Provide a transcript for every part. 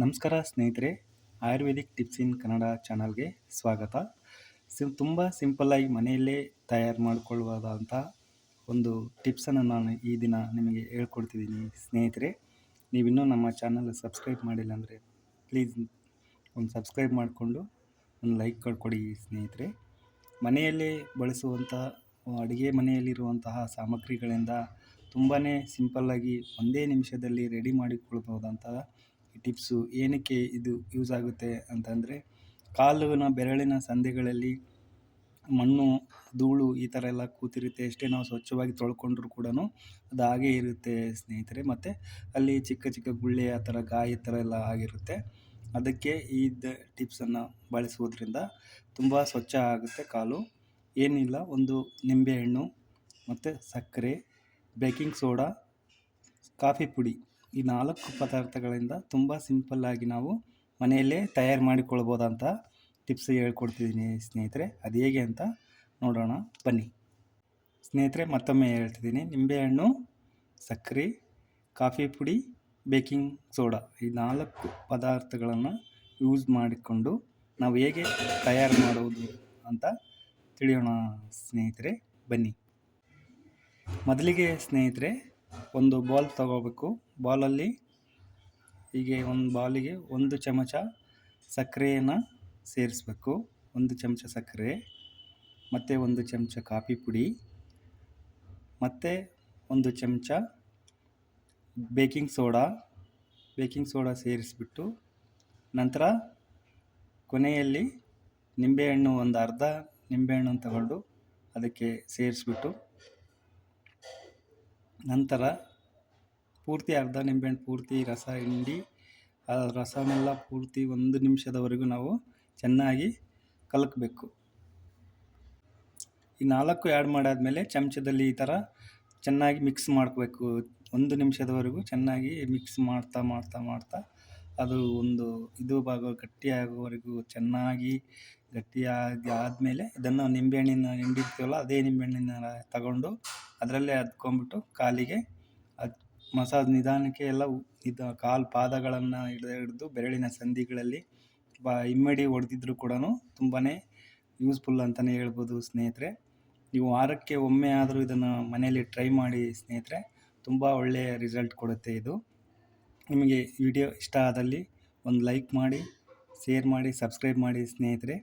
ನಮಸ್ಕಾರ ಸ್ನೇಹಿತರೆ, ಆಯುರ್ವೇದಿಕ್ ಟಿಪ್ಸ್ ಇನ್ ಕನ್ನಡ ಚಾನಲ್ಗೆ ಸ್ವಾಗತ. ಸಿಮ್ ತುಂಬ ಸಿಂಪಲ್ಲಾಗಿ ಮನೆಯಲ್ಲೇ ತಯಾರು ಮಾಡಿಕೊಳ್ಳುವುದಂಥ ಒಂದು ಟಿಪ್ಸನ್ನು ನಾನು ಈ ದಿನ ನಿಮಗೆ ಹೇಳ್ಕೊಡ್ತಿದ್ದೀನಿ ಸ್ನೇಹಿತರೆ. ನೀವಿನ್ನೂ ನಮ್ಮ ಚಾನಲ್ ಸಬ್ಸ್ಕ್ರೈಬ್ ಮಾಡಿಲ್ಲ ಅಂದರೆ ಪ್ಲೀಸ್ ಒಂದು ಸಬ್ಸ್ಕ್ರೈಬ್ ಮಾಡಿಕೊಂಡು ಒಂದು ಲೈಕ್ ಕೊಡಿ ಸ್ನೇಹಿತರೆ. ಮನೆಯಲ್ಲೇ ಬಳಸುವಂಥ, ಅಡುಗೆ ಮನೆಯಲ್ಲಿರುವಂತಹ ಸಾಮಗ್ರಿಗಳಿಂದ ತುಂಬಾ ಸಿಂಪಲ್ಲಾಗಿ ಒಂದೇ ನಿಮಿಷದಲ್ಲಿ ರೆಡಿ ಮಾಡಿಕೊಳ್ಬಹುದಂತಹ ಈ ಟಿಪ್ಸು ಏನಕ್ಕೆ ಇದು ಯೂಸ್ ಆಗುತ್ತೆ ಅಂತಂದರೆ ಕಾಲಿನ ಬೆರಳಿನ ಸಂದೆಗಳಲ್ಲಿ ಮಣ್ಣು, ಧೂಳು ಈ ಥರ ಎಲ್ಲ ಕೂತಿರುತ್ತೆ. ಎಷ್ಟೇ ನಾವು ಸ್ವಚ್ಛವಾಗಿ ತೊಳ್ಕೊಂಡ್ರೂ ಕೂಡ ಅದು ಹಾಗೇ ಇರುತ್ತೆ ಸ್ನೇಹಿತರೆ. ಮತ್ತು ಅಲ್ಲಿ ಚಿಕ್ಕ ಚಿಕ್ಕ ಗುಳ್ಳೆ, ಆ ಥರ ಗಾಯ ಥರ ಎಲ್ಲ ಆಗಿರುತ್ತೆ. ಅದಕ್ಕೆ ಈ ಟಿಪ್ಸನ್ನು ಬಳಸುವುದರಿಂದ ತುಂಬ ಸ್ವಚ್ಛ ಆಗುತ್ತೆ ಕಾಲು. ಏನಿಲ್ಲ, ಒಂದು ನಿಂಬೆಹಣ್ಣು, ಮತ್ತು ಸಕ್ಕರೆ, ಬೇಕಿಂಗ್ ಸೋಡಾ, ಕಾಫಿ ಪುಡಿ. ಈ ನಾಲ್ಕು ಪದಾರ್ಥಗಳಿಂದ ತುಂಬ ಸಿಂಪಲ್ಲಾಗಿ ನಾವು ಮನೆಯಲ್ಲೇ ತಯಾರು ಮಾಡಿಕೊಳ್ಬೋದಂತ ಟಿಪ್ಸ್ ಹೇಳ್ಕೊಡ್ತಿದ್ದೀನಿ ಸ್ನೇಹಿತರೆ. ಅದು ಹೇಗೆ ಅಂತ ನೋಡೋಣ. ಬನ್ನಿ. ಸ್ನೇಹಿತರೆ, ಮತ್ತೊಮ್ಮೆ ಹೇಳ್ತಿದ್ದೀನಿ. ನಿಂಬೆಹಣ್ಣು, ಸಕ್ಕರೆ, ಕಾಫಿ ಪುಡಿ, ಬೇಕಿಂಗ್ ಸೋಡಾ ಈ ನಾಲ್ಕು ಪದಾರ್ಥಗಳನ್ನು ಯೂಸ್ ಮಾಡಿಕೊಂಡು ನಾವು ಹೇಗೆ ತಯಾರು ಮಾಡುವುದು ಅಂತ ತಿಳಿಯೋಣ ಸ್ನೇಹಿತರೆ. ಬನ್ನಿ. ಮೊದಲಿಗೆ ಸ್ನೇಹಿತರೆ, ಒಂದು ಬಾಲ್ ತಗೋಬೇಕು. ಬಾಲಲ್ಲಿ ಹೀಗೆ ಒಂದು ಬಾಲಿಗೆ ಒಂದು ಚಮಚ ಸಕ್ಕರೆಯನ್ನು ಸೇರಿಸ್ಬೇಕು. ಒಂದು ಚಮಚ ಸಕ್ಕರೆ, ಮತ್ತು ಒಂದು ಚಮಚ ಕಾಫಿ ಪುಡಿ, ಮತ್ತು ಒಂದು ಚಮಚ ಬೇಕಿಂಗ್ ಸೋಡಾ. ಬೇಕಿಂಗ್ ಸೋಡಾ ಸೇರಿಸ್ಬಿಟ್ಟು ನಂತರ ಕೊನೆಯಲ್ಲಿ ನಿಂಬೆಹಣ್ಣು ಒಂದು ಅರ್ಧ ನಿಂಬೆಹಣ್ಣು ತಗೊಂಡು ಅದಕ್ಕೆ ಸೇರಿಸ್ಬಿಟ್ಟು ನಂತರ ಪೂರ್ತಿ ಅರ್ಧ ನಿಂಬೆಹಣ್ಣು ಪೂರ್ತಿ ರಸ, ಹಿಂಡಿ, ಆ ರಸನೆಲ್ಲ ಪೂರ್ತಿ ಒಂದು ನಿಮಿಷದವರೆಗೂ ನಾವು ಚೆನ್ನಾಗಿ ಕಲಕಬೇಕು. ಈ ನಾಲ್ಕು ಆ್ಯಡ್ ಮಾಡಾದಮೇಲೆ ಚಮಚದಲ್ಲಿ ಈ ಥರ ಚೆನ್ನಾಗಿ ಮಿಕ್ಸ್ ಮಾಡ್ಕೋಬೇಕು. ಒಂದು ನಿಮಿಷದವರೆಗೂ ಚೆನ್ನಾಗಿ ಮಿಕ್ಸ್ ಮಾಡ್ತಾ ಮಾಡ್ತಾ ಮಾಡ್ತಾ ಅದು ಒಂದು ಇದು ಭಾಗ ಗಟ್ಟಿಯಾಗುವವರೆಗೂ ಚೆನ್ನಾಗಿ ಗಟ್ಟಿಯಾಗಿ ಆದಮೇಲೆ ಇದನ್ನು ನಿಂಬೆಹಣ್ಣಿನ ಹಿಂಡಿರ್ತೀವಲ್ಲ ಅದೇ ನಿಂಬೆಹಣ್ಣಿನ ತಗೊಂಡು ಅದರಲ್ಲೇ ಅದ್ಕೊಂಬಿಟ್ಟು ಕಾಲಿಗೆ ಅದು ಮಸಾಜ್ ನಿಧಾನಕ್ಕೆ ಎಲ್ಲ ಇದು ಕಾಲು ಪಾದಗಳನ್ನು ಹಿಡಿದು ಹಿಡಿದು ಬೆರಳಿನ ಸಂಧಿಗಳಲ್ಲಿ ಬಾ ಇಮ್ಮಡಿ ಹೊಡೆದಿದ್ರು ಕೂಡ ತುಂಬಾ ಯೂಸ್ಫುಲ್ ಅಂತಲೇ ಹೇಳ್ಬೋದು ಸ್ನೇಹಿತರೆ. ನೀವು ವಾರಕ್ಕೆ ಒಮ್ಮೆ ಆದರೂ ಇದನ್ನು ಮನೆಯಲ್ಲಿ ಟ್ರೈ ಮಾಡಿ ಸ್ನೇಹಿತರೆ, ತುಂಬ ಒಳ್ಳೆಯ ರಿಸಲ್ಟ್ ಕೊಡುತ್ತೆ ಇದು. ನಿಮಗೆ ವಿಡಿಯೋ ಇಷ್ಟ ಆದಲ್ಲಿ ಒಂದು ಲೈಕ್ ಮಾಡಿ ಶೇರ್ ಮಾಡಿ ಸಬ್ಸ್ಕ್ರೈಬ್ ಮಾಡಿ ಸ್ನೇಹಿತರೆ.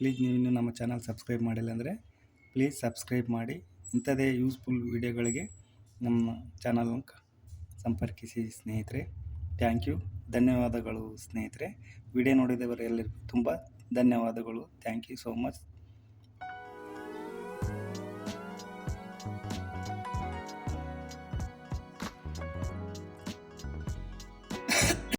ಪ್ಲೀಸ್ ನೀವು ನಮ್ಮ ಚಾನಲ್ ಸಬ್ಸ್ಕ್ರೈಬ್ ಮಾಡಿಲ್ಲ ಅಂದರೆ ಪ್ಲೀಸ್ ಸಬ್ಸ್ಕ್ರೈಬ್ ಮಾಡಿ. ಇಂಥದೇ ಯೂಸ್ಫುಲ್ ವಿಡಿಯೋಗಳಿಗೆ ನಮ್ಮ ಚಾನಲ್ ಸಂಪರ್ಕಿಸಿ ಸ್ನೇಹಿತರೆ. Thank you. ಧನ್ಯವಾದಗಳು ಸ್ನೇಹಿತರೆ. ವಿಡಿಯೋ ನೋಡಿದವರೆಲ್ಲರಿಗೂ ತುಂಬ ಧನ್ಯವಾದಗಳು. Thank you so much.